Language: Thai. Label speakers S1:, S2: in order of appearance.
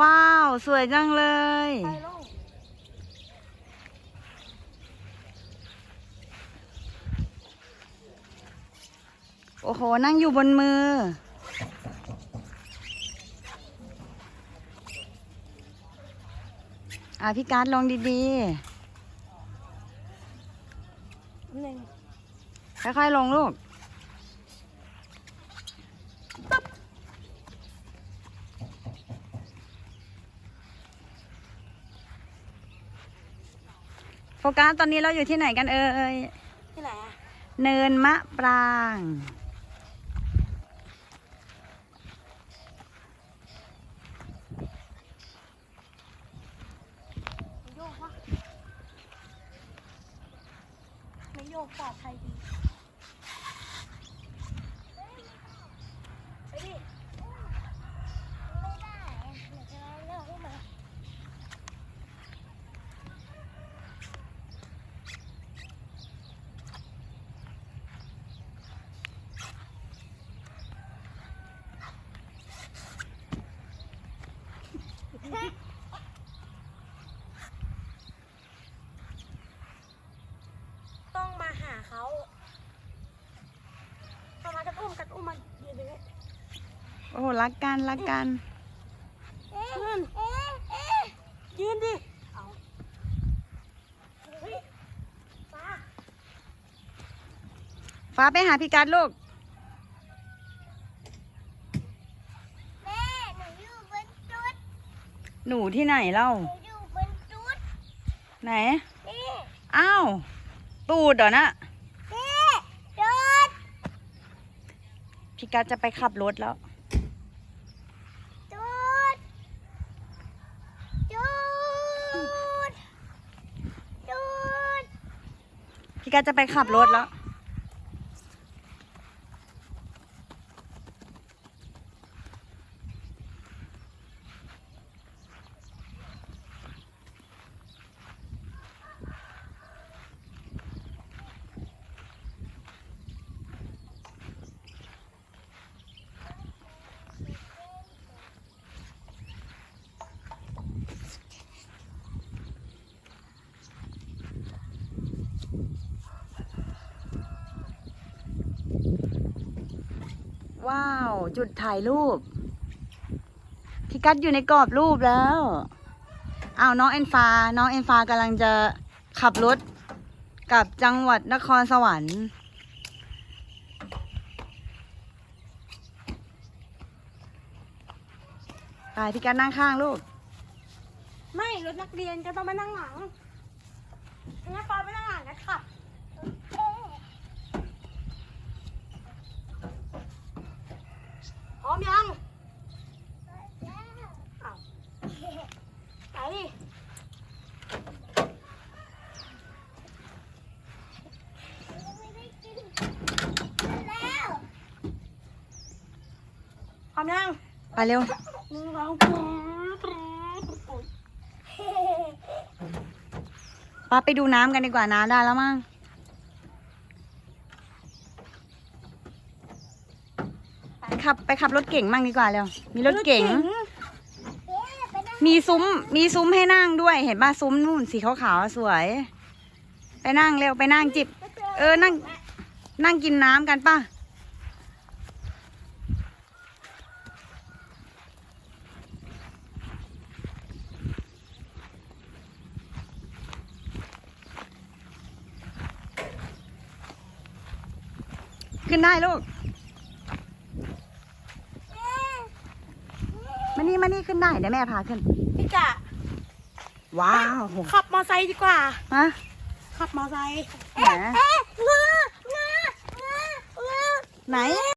S1: ว้าว สวยจังเลย
S2: ไปลง
S1: โอ้โห นั่งอยู่บนมือ อะพี่การ์ดลงดี
S2: หนึ่ง
S1: ๆค่อยๆลงลูก ฟกัสตอนนี้เราอยู่ที่ไหนกันเอ่ย
S2: ที่ไหนอะ
S1: เนินมะปราง
S2: ไม่โยกปลอดภัยดีไปดิไม่ได้เดี๋ยวจะเลิกให้มา ต้องมาหา เขาต้องมากันอุ้มกันอุ้มมันยืนตรงนี้
S1: โอ้โหรักกันรักกัน
S2: ยืนยืนดิเอาเฮ้ยฟ้า
S1: ฟ้าไปหาพี่การ์ดลูก
S2: แม่หนูอยู่บนจุด
S1: หนูที่ไหนเล่า
S2: หนูอยู่บนจุด
S1: ไหน
S2: นี่
S1: อ้าว ตูดเหรอนะ
S2: นี่จุด
S1: พี่การ์ดจะไปขับรถแล้ว
S2: จุด จุด จุด
S1: พี่การ์ดจะไปขับรถแล้ว ว้าว จุดถ่ายรูป พี่กัดอยู่ในกรอบรูปแล้วอ้าวน้องเอ็นฟ้าน้องเอ็นฟ้ากำลังจะขับรถกลับจังหวัดนครสวรรค์ไปพี่กัดนั่งข้างลูก
S2: ไม่รถนักเรียนก็ต้องมานั่งหลังงั้นฟ้าไปนั่งหลังนะครับพร้อมยังอ้าวไปดิ พร้อมยัง
S1: ไปเร็ว
S2: หนึ่งสองสาม
S1: ป้าไปดูน้ำกันดีกว่าน้ำได้แล้วมั้งไปขับไปขับรถเก่งมั่งดีกว่าเร็วมีรถเก่ง มีซุ้มมีซุ้มให้นั่งด้วยเห็นป่ะซุ้มนู่นสีขาวๆอะสวย ไปนั่งเร็วไปนั่งจิบ เออนั่ง นั่งกินน้ำกันป่ะ ขึ้นได้ลูก มานี่มานี่ขึ้นได้เดี๋ยวแม่พาขึ้น
S2: พี่กะ
S1: ว้าว
S2: ขับมอไซค์ดีกว่า
S1: ฮะ
S2: ขับมอไซค์
S1: ไหน
S2: เงือเงือเงือ
S1: ไหน